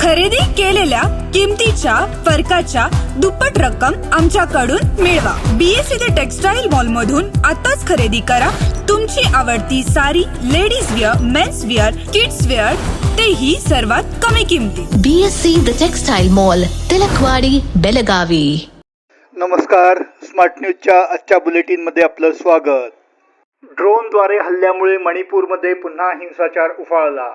खरेदी केलेल्या किमतीच्या फरकाच्या दुप्पट रक्कम आमच्याकडून मिळवा. बीएससी द टेक्सटाईल मॉल मधून आताच खरेदी करा. तुमची आवडती sari ladies wear men's wear kids wear तेही सर्वात कमी किमतीत. BSc The Textile Mall, Tilakwadi Belagavi. नमस्कार. स्मार्ट न्यूजच्या आजच्या बुलेटिनमध्ये आपलं स्वागत. ड्रोनद्वारे हल्ल्यामुळे मणिपूरमध्ये पुन्हा हिंसाचार उफाळला.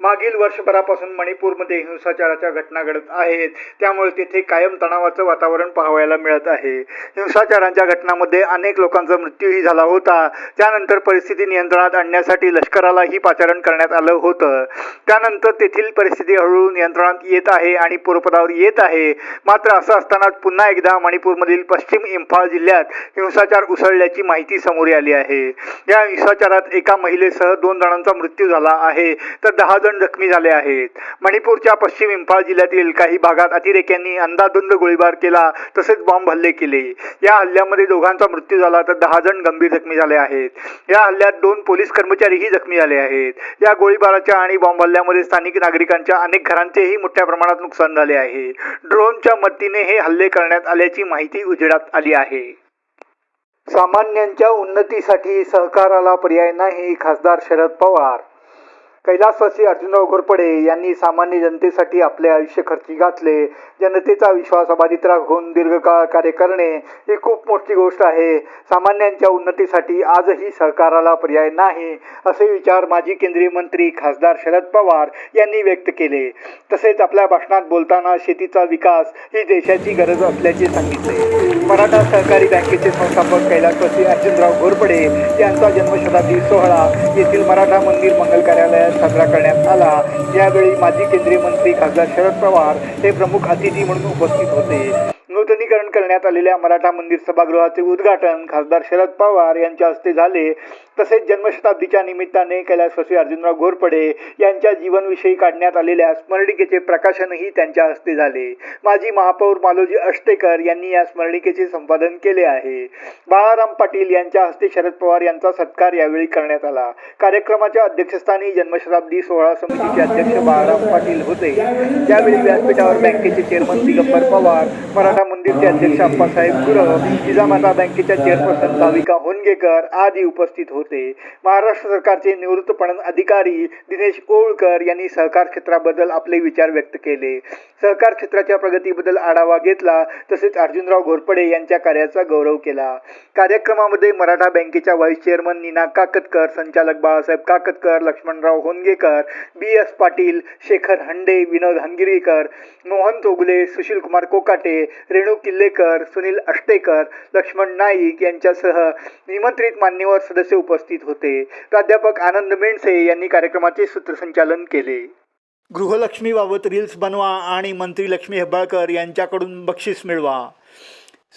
मागील वर्षभरापासून मणिपूरमध्ये हिंसाचाराच्या घटना घडत आहेत. त्यामुळे तेथे कायम तणावाचं वातावरण पाहायला मिळत आहे. हिंसाचारांच्या घटनांमध्ये अनेक लोकांचा मृत्यूही झाला होता. त्यानंतर परिस्थिती नियंत्रणात आणण्यासाठी लष्करालाही पाचारण करण्यात आलं होतं. त्यानंतर तेथील परिस्थिती हळूहळू नियंत्रणात येत आहे आणि पूर्वपदावर येत आहे. मात्र असं असतानाच पुन्हा एकदा मणिपूरमधील पश्चिम इम्फाळ जिल्ह्यात हिंसाचार उसळल्याची माहिती समोर आली आहे. या हिंसाचारात एका महिलेसह दोन जणांचा मृत्यू झाला आहे. तर दहा जण जखमी झाले आहेत. मणिपूरच्या पश्चिम इम्फाळ जिल्ह्यातील काही भागात अतिरेक्यांनी अंदाधुंद गोळीबार केला तसेच बॉम्ब हल्ले केले. या हल्ल्यामध्ये दोघांचा मृत्यू झाला तर दहा जण गंभीर जखमी झाले आहेत. या हल्ल्यात दोन पोलीस कर्मचारीही जखमी झाले आहेत. या गोळीबाराच्या आणि बॉम्ब हल्ल्यामध्ये स्थानिक नागरिकांच्या अनेक घरांचेही मोठ्या प्रमाणात नुकसान झाले आहे. ड्रोनच्या मदतीने हे हल्ले करण्यात आल्याची माहिती उजेडात आली आहे. सामान्यांच्या उन्नतीसाठी सहकाराला पर्याय नाही खासदार शरद पवार कैलासवासी अर्जुनराव घोरपडे यांनी सामान्य जनतेसाठी आपले आयुष्य खर्ची घातले. जनतेचा विश्वास अबाधित राखून दीर्घकाळ कार्य करणे ही खूप मोठी गोष्ट आहे. सामान्यांच्या उन्नतीसाठी आजही सहकाराला पर्याय नाही असे विचार माजी केंद्रीय मंत्री खासदार शरद पवार यांनी व्यक्त केले. तसेच आपल्या भाषणात बोलताना शेतीचा विकास ही देशाची गरज असल्याचे सांगितले. मराठा सहकारी बँकेचे संस्थापक कैलासवासी अर्जुनराव घोरपडे यांचा जन्मशताब्दी सोहळा येथील मराठा मंदिर मंगल कार्यालयात साजरा करण्यात आला. यावेळी माजी केंद्रीय मंत्री खासदार शरद पवार हे प्रमुख अतिथी म्हणून उपस्थित होते. नूतनीकरण करण्यात आलेल्या मराठा मंदिर सभागृहाचे उद्घाटन खासदार शरद पवार यांच्या हस्ते झाले. तसेच जन्मशताब्दीच्या निमित्ताने कैलासवासी अर्जुनराव घोरपडे यांच्या जीवनविषयी काढण्यात आलेल्या स्मरणिकेचे प्रकाशनही त्यांच्या हस्ते झाले. माजी महापौर मालोजी अष्टेकर यांनी या स्मरणिकेचे संपादन केले आहे. बाळाराम पाटील यांच्या हस्ते शरद पवार यांचा सत्कार यावेळी करण्यात आला. कार्यक्रमाच्या अध्यक्षस्थानी जन्मशताब्दी सोहळा समितीचे अध्यक्ष बाळाराम पाटील होते. त्यावेळी व्यासपीठावर बँकेचे चेअरमन दिगंबर पवार मराठा मंदिरचे अध्यक्ष अप्पासाहेब गुरव जिजामाता बँकेच्या चेअरपर्सन भाविका होनगेकर आदी उपस्थित होते. महाराष्ट्र सरकारचे निवृत्त पणन अधिकारी दिनेश ओळकर यांनी सहकार क्षेत्राबद्दल आपले विचार व्यक्त केले. सहकार क्षेत्राच्या प्रगतीबद्दल आढावा घेतला तसेच अर्जुनराव घोरपडे यांच्या कार्याचा गौरव केला. कार्यक्रमामध्ये मराठा बँकेच्या व्हाईस चेअरमन नीना काकतकर संचालक बाळासाहेब काकतकर लक्ष्मणराव होनगेकर बी एस पाटील शेखर हंडे विनोद हंगिरीकर मोहन चोगले सुशील कुमार कोकाटे रेणू किल्लेकर सुनील अष्टेकर लक्ष्मण नाईक यांच्यासह निमंत्रित मान्यवर सदस्य उपस्थित होते. प्राध्यापक आनंद मेंडसे यांनी कार्यक्रमाचे सूत्रसंचालन केले. गृहलक्ष्मीबाबत रील्स बनवा आणि मंत्री लक्ष्मी हेब्बाळकर यांच्याकडून बक्षीस मिळवा.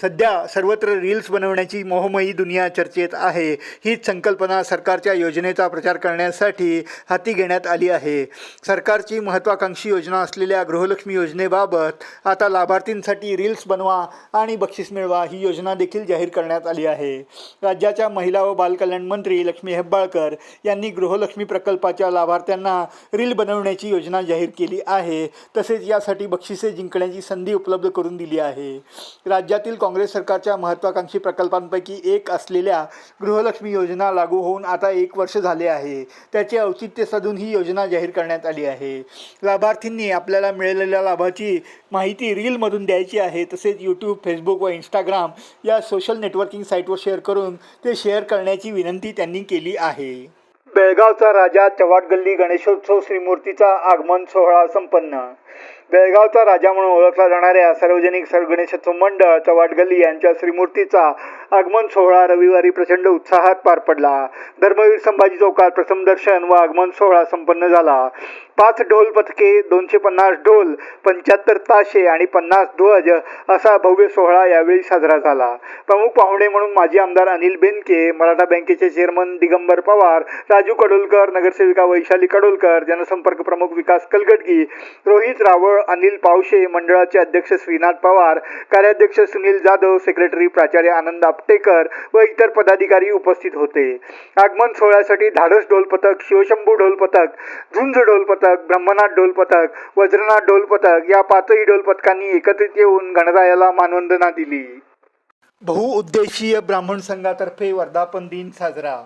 सध्या सर्वत्र रील्स बनवण्याची मोहमयी दुनिया चर्चेत आहे. हीच संकल्पना सरकारच्या योजनेचा प्रचार करण्यासाठी हाती घेण्यात आली आहे. सरकारची महत्त्वाकांक्षी योजना असलेल्या गृहलक्ष्मी योजनेबाबत आता लाभार्थींसाठी रील्स बनवा आणि बक्षीस मिळवा ही योजना देखील जाहीर करण्यात आली आहे. राज्याच्या महिला व बालकल्याण मंत्री लक्ष्मी हेब्बाळकर यांनी गृहलक्ष्मी प्रकल्पाच्या लाभार्थ्यांना रील बनवण्याची योजना जाहीर केली आहे. तसेच यासाठी बक्षिसे जिंकण्याची संधी उपलब्ध करून दिली आहे. राज्यातील काँग्रेस सरकारच्या महत्त्वाकांक्षी प्रकल्पांपैकी एक असलेल्या गृहलक्ष्मी योजना लागू होऊन आता एक वर्ष झाले आहे. त्याचे औचित्य साधून ही योजना जाहीर करण्यात आली आहे. लाभार्थींनी आपल्याला मिळालेल्या लाभाची माहिती रीलमधून द्यायची आहे. तसेच यूट्यूब फेसबुक व इंस्टाग्राम या सोशल नेटवर्किंग साईटवर शेअर करून ते शेअर करण्याची विनंती त्यांनी केली आहे. बेळगावचा राजा चव्हाट गल्ली गणेशोत्सव श्रीमूर्तीचा आगमन सोहळा संपन्न. बेळगावचा राजा म्हणून ओळखला जाणाऱ्या सार्वजनिक सरगणेशोत्सव मंडळ चवाट गल्ली यांच्या श्रीमूर्तीचा आगमन सोहळा रविवारी प्रचंड उत्साहात पार पडला. धर्मवीर संभाजी चौकात प्रथम दर्शन व आगमन सोहळा संपन्न झाला. पाच ढोल पथके दोनशे पन्नास ढोल पंच्याहत्तर ताशे आणि पन्नास ध्वज असा भव्य सोहळा यावेळी साजरा झाला. प्रमुख पाहुणे म्हणून माजी आमदार अनिल बेनके मराठा बँकेचे चेअरमन दिगंबर पवार राजू कडोलकर नगरसेविका वैशाली कडोलकर जनसंपर्क प्रमुख विकास कलगटगी रोहित रावळ अनिल पावशे मंडळाचे अध्यक्ष श्रीनाथ पवार कार्याध्यक्ष सुनील जाधव सेक्रेटरी प्राचार्य आनंद आपटेकर व इतर पदाधिकारी उपस्थित होते. आगमन सोहळ्यासाठी धाडस ढोल पथक शिवशंभू ढोल पथक झुंज ढोल पथक ब्रह्मनाथ ढोल पथक वज्रनाथ ढोल पथक या पाचही ढोल पथकांनी एकत्रित येऊन गणरायाला मानवंदना दिली. बहुउद्देशीय ब्राह्मण संघातर्फे वर्धापन दिन साजरा.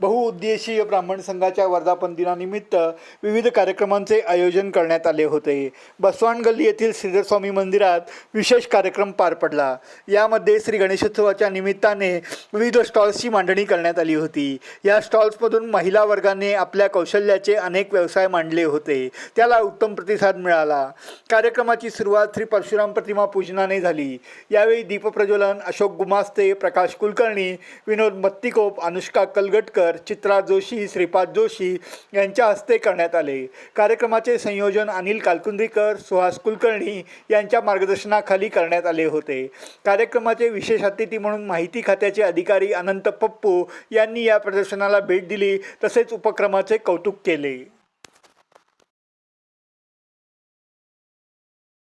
बहुउद्देशीय ब्राह्मण संघाच्या वर्धापन दिनानिमित्त विविध कार्यक्रमांचे आयोजन करण्यात आले होते. बसवान गल्ली येथील श्रीधरस्वामी मंदिरात विशेष कार्यक्रम पार पडला. यामध्ये श्री गणेशोत्सवाच्या निमित्ताने विविध स्टॉल्सची मांडणी करण्यात आली होती. या स्टॉल्समधून महिला वर्गाने आपल्या कौशल्याचे अनेक व्यवसाय मांडले होते. त्याला उत्तम प्रतिसाद मिळाला. कार्यक्रमाची सुरुवात श्री परशुराम प्रतिमा पूजनाने झाली. यावेळी दीपप्रज्वलन अशोक गुमास्ते प्रकाश कुलकर्णी विनोद मत्तिकोप अनुष्का कलगटकर चित्रा जोशी श्रीपाद जोशी यांच्या हस्ते करण्यात आले. कार्यक्रमाचे संयोजन अनिल कालकुंद्रीकर सुहास कुलकर्णी यांच्या मार्गदर्शनाखाली करण्यात आले होते. कार्यक्रमाचे विशेष अतिथी म्हणून माहिती खात्याचे अधिकारी अनंत पप्पू यांनी या प्रदर्शनाला भेट दिली तसेच उपक्रमाचे कौतुक केले.